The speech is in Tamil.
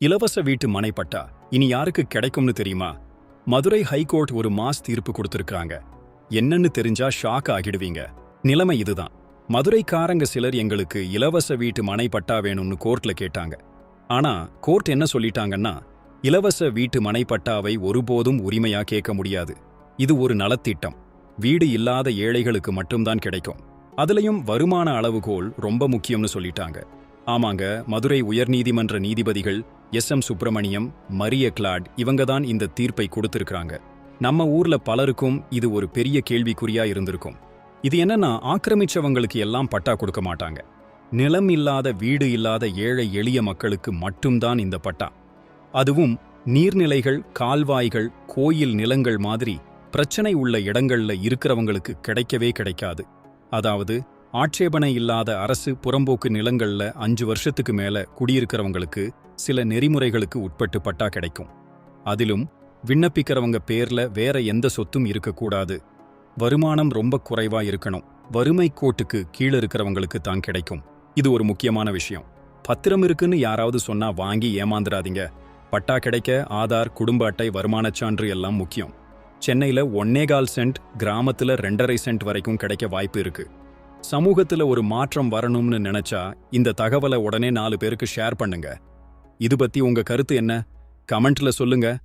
இலவச வீட்டு மனைப்பட்டா இனி யாருக்கு கிடைக்கும்னு தெரியுமா? மதுரை ஹைகோர்ட் ஒரு மாஸ் தீர்ப்பு கொடுத்திருக்காங்க என்னன்னு தெரிஞ்சா ஷாக் ஆகிடுவீங்க. நிலைமை இதுதான். மதுரைக்காரங்க சிலர் எங்களுக்கு இலவச வீட்டு மனை பட்டா வேணும்னு கோர்ட்ல கேட்டாங்க. ஆனா கோர்ட் என்ன சொல்லிட்டாங்கன்னா இலவச வீட்டு மனை பட்டாவை ஒருபோதும் உரிமையா கேட்க முடியாது. இது ஒரு நலத்திட்டம். வீடு இல்லாத ஏழைகளுக்கு மட்டும்தான் கிடைக்கும். அதுலயும் வருமான அளவுகோல் ரொம்ப முக்கியம்னு சொல்லிட்டாங்க. ஆமாங்க மதுரை உயர்நீதிமன்ற நீதிபதிகள் எஸ் எம் சுப்பிரமணியம் மரிய கிளாட் இவங்க தான் இந்த தீர்ப்பை கொடுத்திருக்கிறாங்க. நம்ம ஊர்ல பலருக்கும் இது ஒரு பெரிய கேள்விக்குறியா இருந்திருக்கும். இது என்னன்னா ஆக்கிரமிச்சவங்களுக்கு எல்லாம் பட்டா கொடுக்க மாட்டாங்க. நிலம் இல்லாத வீடு இல்லாத ஏழை எளிய மக்களுக்கு மட்டும்தான் இந்த பட்டா. அதுவும் நீர்நிலைகள் கால்வாய்கள் கோயில் நிலங்கள் மாதிரி பிரச்சனை உள்ள இடங்கள்ல இருக்கிறவங்களுக்கு கிடைக்கவே கிடைக்காது. அதாவது ஆட்சேபனை இல்லாத அரசு புறம்போக்கு நிலங்கள்ல அஞ்சு வருஷத்துக்கு மேல குடியிருக்கிறவங்களுக்கு சில நெறிமுறைகளுக்கு உட்பட்டு பட்டா கிடைக்கும். அதிலும் விண்ணப்பிக்கிறவங்க பேர்ல வேற எந்த சொத்தும் இருக்கக்கூடாது. வருமானம் ரொம்ப குறைவா இருக்கணும். வறுமை கோட்டுக்கு கீழே இருக்கிறவங்களுக்கு தான் கிடைக்கும். இது ஒரு முக்கியமான விஷயம். பத்திரம் இருக்குன்னு யாராவது சொன்னா வாங்கி ஏமாந்துடாதீங்க. பட்டா கிடைக்க ஆதார் குடும்ப அட்டை வருமானச் சான்று எல்லாம் முக்கியம். சென்னையில ஒன்னேகால் சென்ட் கிராமத்துல ரெண்டரை சென்ட் வரைக்கும் கிடைக்க வாய்ப்பு இருக்கு. சமூகத்துல ஒரு மாற்றம் வரணும்னு நினைச்சா இந்த தகவலை உடனே நாலு பேருக்கு ஷேர் பண்ணுங்க. இது பத்தி உங்க கருத்து என்ன? கமெண்ட்ல சொல்லுங்க.